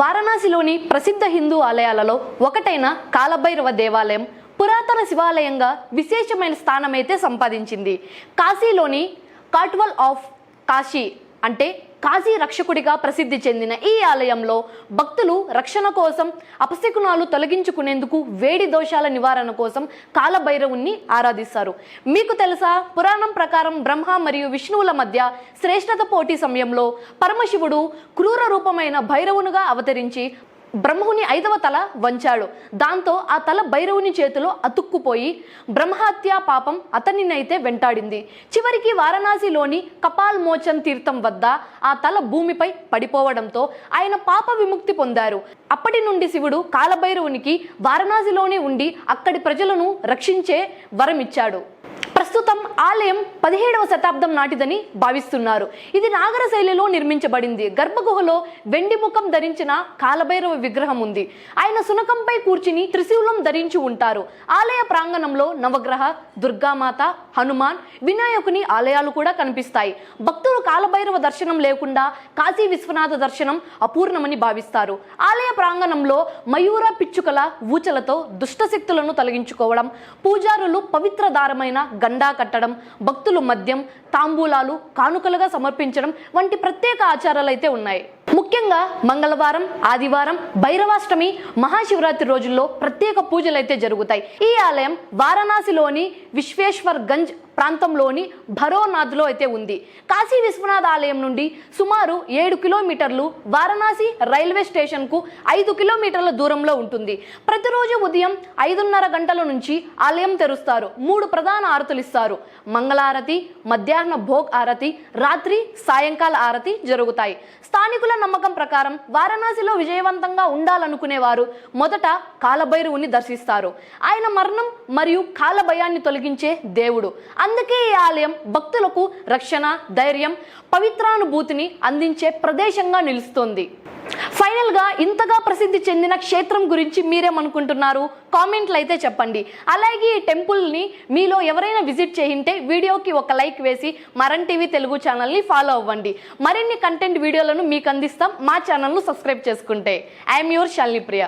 వారణాసిలోని ప్రసిద్ధ హిందూ ఆలయాలలో ఒకటైన కాలభైరవ దేవాలయం పురాతన శివాలయంగా విశేషమైన స్థానమైతే సంపాదించింది. కాశీలోని కాట్వల్ ఆఫ్ కాశీ అంటే కాశీ రక్షకుడిగా ప్రసిద్ధి చెందిన ఈ ఆలయంలో భక్తులు రక్షణ కోసం అపశకునాలు తొలగించుకునేందుకు వేడి దోషాల నివారణ కోసం కాలభైరవుణ్ణి ఆరాధిస్తారు. మీకు తెలుసా పురాణం ప్రకారం బ్రహ్మ మరియు విష్ణువుల మధ్య శ్రేష్టత పోటీ సమయంలో పరమశివుడు క్రూర రూపమైన భైరవునిగా అవతరించి బ్రహ్ముని ఐదవ తల వంచాడు. దాంతో ఆ తల భైరవుని చేతిలో అతుక్కుపోయి బ్రహ్మహత్య పాపం అతనినైతే వెంటాడింది. చివరికి వారణాసిలోని కపాల్ మోచన్ తీర్థం వద్ద ఆ తల భూమిపై పడిపోవడంతో ఆయన పాప విముక్తి పొందారు. అప్పటి నుండి శివుడు కాలభైరవునికి వారణాసిలోనే ఉండి అక్కడి ప్రజలను రక్షించే వరమిచ్చాడు. ప్రస్తుతం ఆలయం పదిహేడవ శతాబ్దం నాటిదని భావిస్తున్నారు. ఇది నాగర శైలిలో నిర్మించబడింది. గర్భగుహలో వెండి ముఖం ధరించిన కాలభైరవ విగ్రహం ఉంది. ఆయన సునకంపై కూర్చుని త్రిశూలం ధరించి ఉంటారు. ఆలయ ప్రాంగణంలో నవగ్రహ దుర్గామాత హనుమాన్ వినాయకుని ఆలయాలు కూడా కనిపిస్తాయి. భక్తులు కాలభైరవ దర్శనం లేకుండా కాశీ విశ్వనాథ దర్శనం అపూర్ణమని భావిస్తారు. ఆలయ ప్రాంగణంలో మయూర పిచ్చుకల ఊచలతో దుష్టశక్తులను తొలగించుకోవడం పూజారులు పవిత్ర దారమైన గండా కట్టడం భక్తులు మద్యం తాంబూలాలు కానుకలుగా సమర్పించడం వంటి ప్రత్యేక ఆచారాలు అయితే ఉన్నాయి. ముఖ్యంగా మంగళవారం ఆదివారం భైరవాష్టమి మహాశివరాత్రి రోజుల్లో ప్రత్యేక పూజలు అయితే జరుగుతాయి. ఈ ఆలయం వారణాసిలోని విశ్వేశ్వర్ గంజ్ ప్రాంతంలోని భరోనాథ్లో అయితే ఉంది. కాశీ విశ్వనాథ్ ఆలయం నుండి సుమారు ఏడు కిలోమీటర్లు వారణాసి రైల్వే స్టేషన్కు ఐదు కిలోమీటర్ల దూరంలో ఉంటుంది. ప్రతిరోజు ఉదయం ఐదున్నర గంటల నుంచి ఆలయం తెరుస్తారు. మూడు ప్రధాన ఆరతులు ఇస్తారు. మంగళారతి మధ్యాహ్న భోగ్ ఆరతి రాత్రి సాయంకాల ఆరతి జరుగుతాయి. స్థానికుల నమ్మకం ప్రకారం వారణాసిలో విజయవంతంగా ఉండాలనుకునేవారు మొదట కాలభైరవుని దర్శిస్తారు. ఆయన మరణం మరియు కాలభయాన్ని తొలగించే దేవుడు. అందుకే ఈ ఆలయం భక్తులకు రక్షణ ధైర్యం పవిత్రానుభూతిని అందించే ప్రదేశంగా నిలుస్తోంది. ఫైనల్గా ఇంతగా ప్రసిద్ధి చెందిన క్షేత్రం గురించి మీరేమనుకుంటున్నారు? కామెంట్లు అయితే చెప్పండి. అలాగే ఈ టెంపుల్ని మీలో ఎవరైనా విజిట్ చేయింటే వీడియోకి ఒక లైక్ వేసి మరన్ టీవీ తెలుగు ఛానల్ని ఫాలో అవ్వండి. మరిన్ని కంటెంట్ వీడియోలను మీకు అందిస్తాం మా ఛానల్ను సబ్స్క్రైబ్ చేసుకుంటే. I'm your Shalini Priya.